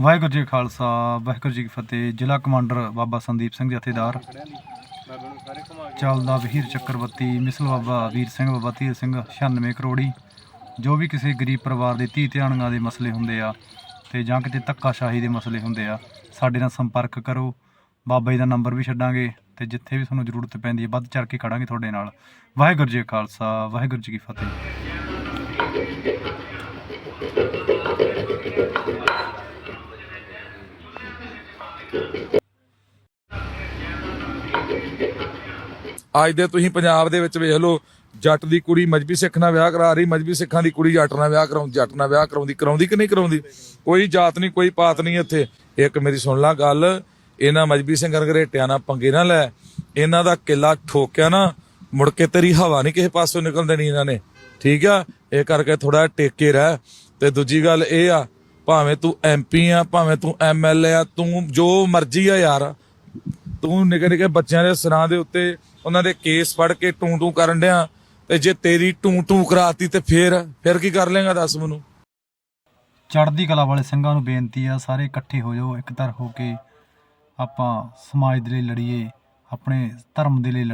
ਵਾਹਿਗੁਰੂ ਜੀ ਖਾਲਸਾ, ਵਾਹਿਗੁਰੂ ਜੀ ਕੀ ਫਤਿਹ। ਜ਼ਿਲ੍ਹਾ ਕਮਾਂਡਰ ਬਾਬਾ ਸੰਦੀਪ ਸਿੰਘ ਜਥੇਦਾਰ। ਚੱਲਦਾ ਵਹੀਰ ਚੱਕਰਵਰਤੀ, ਮਿਸਲ ਬਾਬਾ ਵੀਰ ਸਿੰਘ, ਬਾਬਾ ਧੀਰ ਸਿੰਘ 96 ਕਰੋੜੀ। ਜੋ ਵੀ ਕਿਸੇ ਗਰੀਬ ਪਰਿਵਾਰ ਦੇ ਧੀ ਧਿਆਣੀਆਂ ਦੇ ਮਸਲੇ ਹੁੰਦੇ ਆ ਤੇ ਜਾਂ ਕਿਤੇ ਧੱਕਾਸ਼ਾਹੀ ਦੇ ਮਸਲੇ ਹੁੰਦੇ ਆ, ਸਾਡੇ ਨਾਲ ਸੰਪਰਕ ਕਰੋ। ਬਾਬਾ ਜੀ ਦਾ ਨੰਬਰ ਵੀ ਛੱਡਾਂਗੇ ਤੇ ਜਿੱਥੇ ਵੀ ਤੁਹਾਨੂੰ ਜ਼ਰੂਰਤ ਪੈਂਦੀ ਹੈ, ਵੱਧ ਚੜ ਕੇ ਖੜਾਂਗੇ ਤੁਹਾਡੇ ਨਾਲ। ਵਾਹਿਗੁਰੂ ਜੀ ਖਾਲਸਾ, ਵਾਹਿਗੁਰੂ ਜੀ ਕੀ ਫਤਿਹ। ਅੱਜ ਦੇ ਤੁਸੀਂ ਪੰਜਾਬ ਦੇ ਵਿੱਚ ਵੇਖ ਲਓ, ਜੱਟ ਦੀ ਕੁੜੀ ਮਜਬੀ ਸਿੱਖ ਨਾਲ ਵਿਆਹ ਕਰਾ ਰਹੀ, ਮਜਬੀ ਸਿੱਖਾਂ ਦੀ ਕੁੜੀ ਜੱਟ ਨਾਲ ਵਿਆਹ ਕਰਾਉਂ, ਜੱਟ ਨਾਲ ਵਿਆਹ ਕਰਾਉਂਦੀ ਕਰਾਉਂਦੀ ਕਿ ਨਹੀਂ ਕਰਾਉਂਦੀ? ਕੋਈ ਜਾਤ ਨਹੀਂ, ਕੋਈ ਪਾਤ ਨਹੀਂ ਇੱਥੇ। ਇੱਕ ਮੇਰੀ ਸੁਣ ਲਾ ਗੱਲ, ਇਹਨਾਂ ਮਜਬੀ ਸਿੰਘ ਘਰੇਟਿਆਂ ਨਾਲ ਪੰਗੇ ਨਾ ਲੈ। ਇਹਨਾਂ ਦਾ ਕਿਲਾ ਠੋਕਿਆ ਨਾ, ਮੁੜ ਕੇ ਤੇਰੀ ਹਵਾ ਨਹੀਂ ਕਿਸੇ ਪਾਸੋਂ ਨਿਕਲ ਦੇਣੀ ਇਹਨਾਂ ਨੇ। ਠੀਕ ਆ? ਇਹ ਕਰਕੇ ਥੋੜਾ ਟੇਕੇ ਰਹਿ। ਤੇ ਦੂਜੀ ਗੱਲ ਇਹ ਆ ਭਾਵੇਂ ਤੂੰ ਐਮਪੀ ਆ, ਭਾਵੇਂ ਤੂੰ ਐਮਐਲਏ ਆ, ਤੂੰ ਜੋ ਮਰਜ਼ੀ ਆ ਯਾਰ। ਤੂੰ ਨਿੱਕੇ ਨਿੱਕੇ ਬੱਚਿਆਂ ਦੇ ਸਿਰਾਂ ਦੇ ਉੱਤੇ ਉਹਨਾਂ ਦੇ ਕੇਸ ਫੜ ਕੇ ਟੂੰ ਟੂੰ ਕਰਨ ਡਿਆ ਤੇ ਜੇ ਤੇਰੀ ਟੂੰ ਟੂੰ ਕਰਾਤੀ ਤੇ ਫੇਰ, ਫਿਰ ਕੀ ਕਰ ਲੇਗਾ ਦੱਸ ਮੈਨੂੰ? ਚੜ੍ਹਦੀ ਕਲਾ ਵਾਲੇ ਸਿੰਘਾਂ ਨੂੰ ਬੇਨਤੀ ਆ, ਸਾਰੇ ਇਕੱਠੇ ਹੋ ਜਾਓ, ਇੱਕ ਧਰ ਹੋ ਕੇ ਆਪਾਂ ਸਮਾਜ ਦੇ ਲਈ ਲੜੀਏ, ਆਪਣੇ ਧਰਮ ਦੇ ਲਈ ਲੜੀਏ।